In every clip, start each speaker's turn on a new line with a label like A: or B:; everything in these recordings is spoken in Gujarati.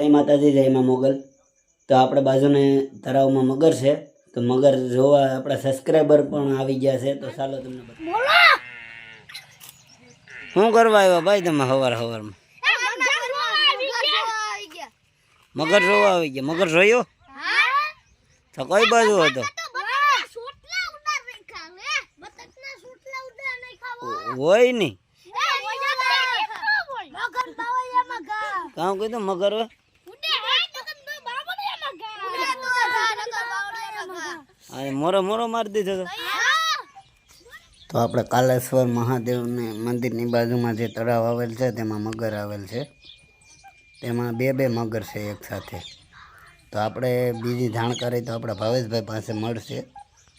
A: જય માતાજી જય માં મોગલ. તો આપણે બાજુને તળાવમાં મગર છે. તો મગર જોવા આપણા સબસ્ક્રાઈબર પણ આવી ગયા છે. તો ચાલો તમને શું કરવા આવ્યા ભાઈ તમે હવાર હવારમાં? મગર જોવા આવી ગયા. મગર જોયો? તો કઈ બાજુ હતો? હોય. નહીં કામ કીધું મગર? હોય આ મોરો મોરો મારી દીધો તો. તો આપણે કાલેશ્વર મહાદેવને મંદિરની બાજુમાં જે તળાવ આવેલ છે, તેમાં મગર આવેલ છે. તેમાં બે બે મગર છે એક સાથે. તો આપણે બીજી જાણકારી તો આપણા ભાવેશભાઈ પાસે મળશે.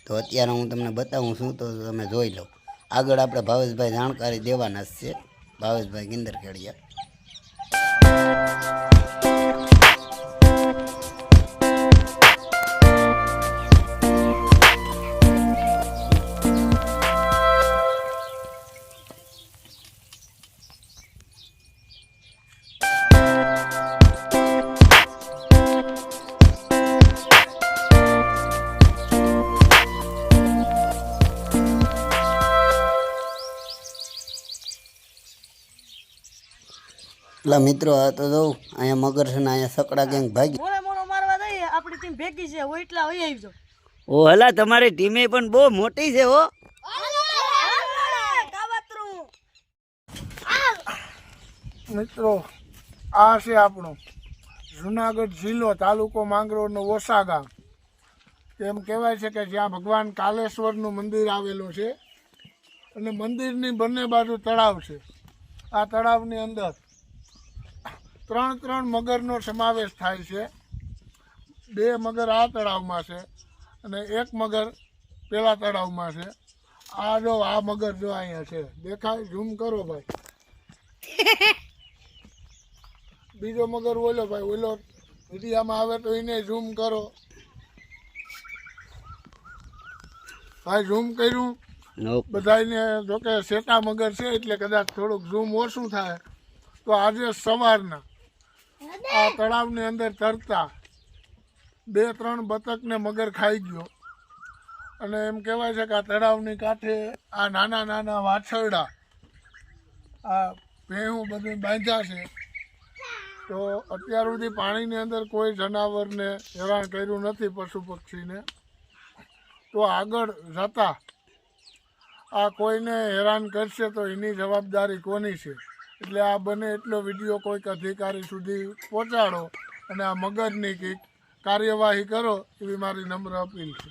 A: તો અત્યારે હું તમને બતાવું છું, તો તમે જોઈ લો. આગળ આપણે ભાવેશભાઈ જાણકારી દેવાના જ છે. ભાવેશભાઈ ગિંદર ખેડિયા એટલે મિત્રો આ તો જોઉં અહીંયા મગર છે ને અહીંયા સકડા ગેંગ ભાગી
B: મોરે મોરો મારવા દઈએ આપણી ટીમ ભેગી છે એટલા હોય આવજો
A: ઓ હલા તમારી ટીમે પણ બહુ મોટી છે હો.
C: મિત્રો આ છે આપણો જુનાગઢ જિલ્લો તાલુકો માંગરોળનો ઓસા ગામ. એમ કહેવાય છે કે જ્યાં ભગવાન કાલેશ્વરનું મંદિર આવેલું છે અને મંદિરની બંને બાજુ તળાવ છે. આ તળાવની અંદર ત્રણ ત્રણ મગરનો સમાવેશ થાય છે. બે મગર આ તળાવમાં છે અને એક મગર પેલા તળાવમાં છે. આ જો આ મગર જો અહીંયા છે. દેખાય? ઝૂમ કરો ભાઈ. બીજો મગર ઓલો ભાઈ ઓલો વિડીયામાં આવે તો એને ઝૂમ કરો. ભાઈ ઝૂમ કર્યું? બધાને જોકે શેટા મગર છે એટલે કદાચ થોડુંક ઝૂમ ઓછું થાય. તો આજે સવારના આ તળાવની અંદર તરતા બે, ત્રણ બતકને મગર ખાઈ ગયો. અને એમ કહેવાય છે કે આ તળાવની કાંઠે આ નાના નાના વાછરડા, આ ભેહું બધું બાંધ્યા છે. તો અત્યાર સુધી પાણીની અંદર કોઈ જનાવરને હેરાન કર્યું નથી પશુ પક્ષીને. તો આગળ જતા આ કોઈને હેરાન કરશે તો એની જવાબદારી કોની છે? એટલે આ બને એટલો વીડિયો કોઈક અધિકારી સુધી પહોંચાડો અને આ મગજની કંઈક કાર્યવાહી કરો એવી મારી નમ્ર અપીલ છે.